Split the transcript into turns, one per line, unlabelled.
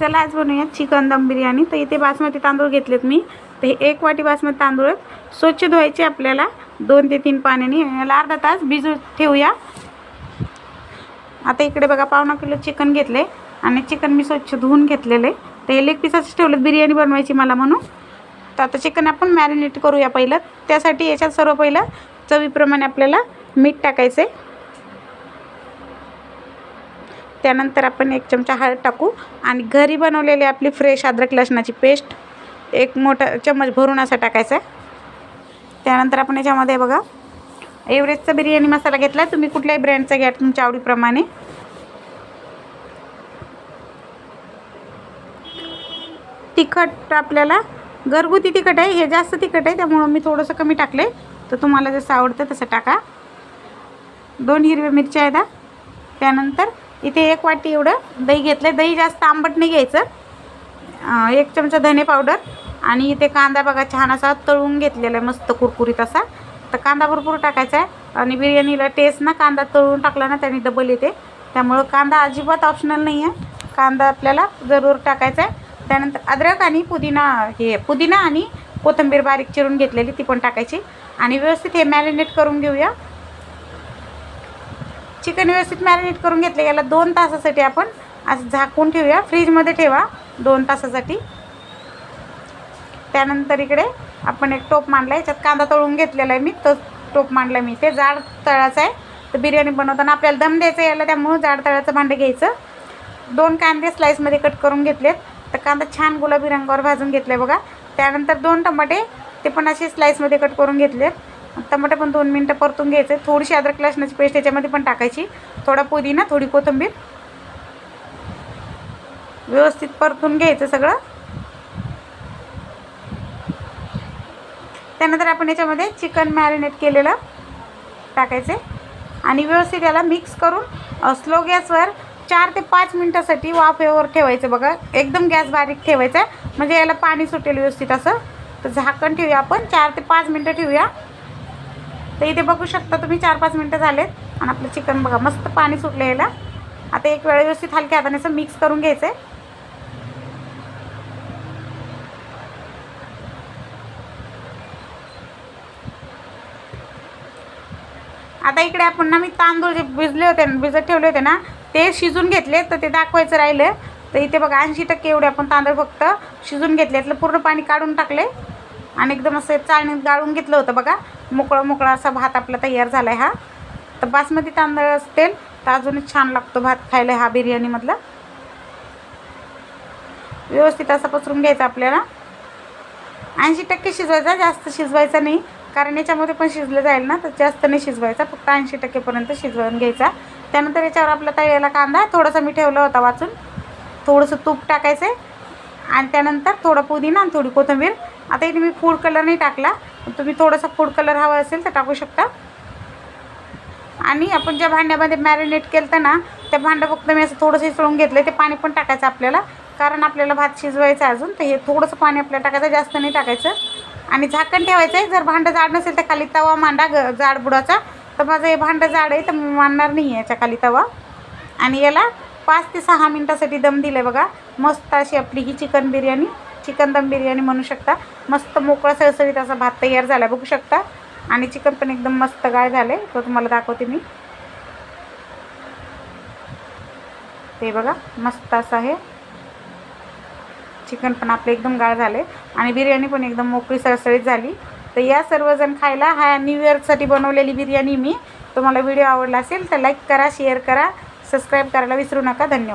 चला आज बनवूया चिकन दम बिर्याणी. तर इथे बासमती तांदूळ घेतलेत मी. तर हे एक वाटी बासमती तांदूळ आहेत. स्वच्छ धुवायचे आपल्याला दोन ते तीन पाण्याने. याला अर्धा तास भिजू ठेवूया. आता इकडे बघा पावणा किलो चिकन घेतले आणि चिकन मी स्वच्छ धुवून घेतलेले. तर हे लेग पीसच ठेवलेत बिर्याणी बनवायची मला म्हणून. तर आता चिकन आपण मॅरिनेट करूया पहिलं. त्यासाठी याच्यात सर्व पहिलं चवीप्रमाणे आपल्याला मीठ टाकायचं आहे त्यानंतर आपण एक चमचा हळद टाकू आणि घरी बनवलेली आपली फ्रेश अद्रक लसणाची पेस्ट एक मोठा चम्मच भरून असा टाकायचा आहे. त्यानंतर आपण याच्यामध्ये बघा एव्हरेजचा बिर्याणी मसाला घेतला तुम्ही कुठल्याही ब्रँडचा घ्या तुमच्या आवडीप्रमाणे. तिखट आपल्याला घरगुती तिखट आहे हे जास्त तिखट आहे त्यामुळं मी थोडंसं कमी टाकले. तर तुम्हाला जसं आवडतं तसं टाका. दोन हिरव्या मिरच्या आहेत त्यानंतर इथे एक वाटी एवढं दही घेतलं दही जास्त आंबट नाही घ्यायचं. एक चमचा धने पावडर आणि इथे कांदा बघा छान असा तळून घेतलेला आहे मस्त कुरकुरीत असा. तर कांदा भरपूर टाकायचा आहे आणि बिर्याणीला टेस्ट ना कांदा तळून टाकला ना त्याने डबल येते. त्यामुळं कांदा अजिबात ऑप्शनल नाही आहे. कांदा आपल्याला जरूर टाकायचा आहे. त्यानंतर अद्रक आणि पुदिना हे पुदिना आणि कोथिंबीर बारीक चिरून घेतलेली ती पण टाकायची. आणि व्यवस्थित हे मॅरिनेट करून घेऊया. चिकन व्यवस्थित मॅरिनेट करून घेतले. याला दोन तासासाठी आपण असं झाकून ठेवूया. फ्रीजमध्ये ठेवा दोन तासासाठी. त्यानंतर इकडे आपण एक टोप मांडला याच्यात कांदा तळून घेतलेला आहे मी. तो टोप मांडला मी ते जाड तळाचं आहे. तर बिर्याणी बनवताना आपल्याला दम द्यायचं याला. त्यामुळं जाड तळाचं भांडं घ्यायचं. दोन कांदे स्लाईसमध्ये कट करून घेतलेत. तर कांदा छान गुलाबी रंगावर भाजून घेतला बघा. त्यानंतर दोन टमाटे ते पण असे स्लाईसमध्ये कट करून घेतलेत. टमाटे पण दोन मिनटं परतून घ्यायचे. थोडीशी अद्रक लसणाची पेस्ट याच्यामध्ये पण टाकायची. थोडा पुदिना थोडी कोथिंबीर. व्यवस्थित परतून घ्यायचं सगळं. त्यानंतर आपण याच्यामध्ये चिकन मॅरिनेट केलेलं टाकायचे. आणि व्यवस्थित याला मिक्स करून स्लो गॅसवर चार ते पाच मिनटासाठी वाफेवर ठेवायचं बघा. एकदम गॅस बारीक ठेवायचा. आहे म्हणजे याला पाणी सुटेल व्यवस्थित असं. तर झाकण ठेवूया आपण. चार ते पाच मिनटं ठेवूया. तर इथे बघू शकता तुम्ही चार पाच मिनटं झालेत. आणि आपलं चिकन बघा मस्त पाणी सुटलं याला. आता एक वेळ व्यवस्थित हलक्या हाताने असं मिक्स करून घ्यायचं आहे आता इकडे आपण ना मी तांदूळ जे भिजले होते ना भिजत ठेवले होते ना ते शिजून घेतले. तर ते दाखवायचं राहिलं. तर इथे बघा ऐंशी टक्के एवढे आपण तांदूळ फक्त शिजून घेतले. पूर्ण पाणी काढून टाकले. आणि एकदम असं चाळणीत गाळून घेतलं होतं बघा. मोकळं मोकळा असा भात आपला तयार झाला आहे हा. तर बासमती तांदळ असतील तर अजूनच छान लागतो भात खायला हा बिर्याणीमधला. व्यवस्थित असा पसरून घ्यायचा आपल्याला. ऐंशी टक्के शिजवायचा जास्त शिजवायचा नाही. कारण याच्यामध्ये पण शिजलं जाईल ना तर जास्त नाही शिजवायचा. फक्त ऐंशी टक्केपर्यंत शिजवून घ्यायचा. त्यानंतर याच्यावर आपला तळलेला कांदा थोडासा मी ठेवला होता वाचून. थोडंसं तूप टाकायचं आहे आणि त्यानंतर थोडं पुदिना आणि थोडी कोथिंबीर. आता इथे मी फूड कलर नाही टाकला. तुम्ही थोडासा फूड कलर हवा असेल तर टाकू शकता. आणि आपण ज्या भांड्यामध्ये मॅरिनेट केलं ना त्या भांडं फक्त मी असं थोडंसं इसळून घेतलं ते पाणी पण टाकायचं आपल्याला. कारण आपल्याला भात शिजवायचा अजून तर हे थोडंसं पाणी आपल्याला टाकायचं जास्त नाही टाकायचं. आणि झाकण ठेवायचं आहे जर भांडं जाड नसेल तर खाली तवा मांडा ग जाड बुडाचा तर माझं हे भांडं जाड आहे तर मी मांडणार नाही याच्या खाली तवा. आणि याला पाच ते सहा मिनटासाठी दम दिलं आहे बघा. मस्त अशी आपली ही चिकन बिर्याणी. चिकन दम बिर्याणी म्हणू शकता. मस्त मोकळा सळसळीत असा भात तयार झाला बघू शकता. आणि चिकन पण एकदम मस्त गाय झाले तो तुम्हाला दाखवते मी. ते बघा मस्त असं आहे. चिकन पण आपलं एकदम गाळ झाले आणि बिर्याणी पण एकदम मोकळी सळसळीत झाली. तर या सर्वजण खायला हा न्यू इयरसाठी बनवलेली बिर्याणी मी. तुम्हाला व्हिडिओ आवडला असेल तर लाईक करा शेअर करा सबस्क्राईब करायला विसरू नका. धन्यवाद.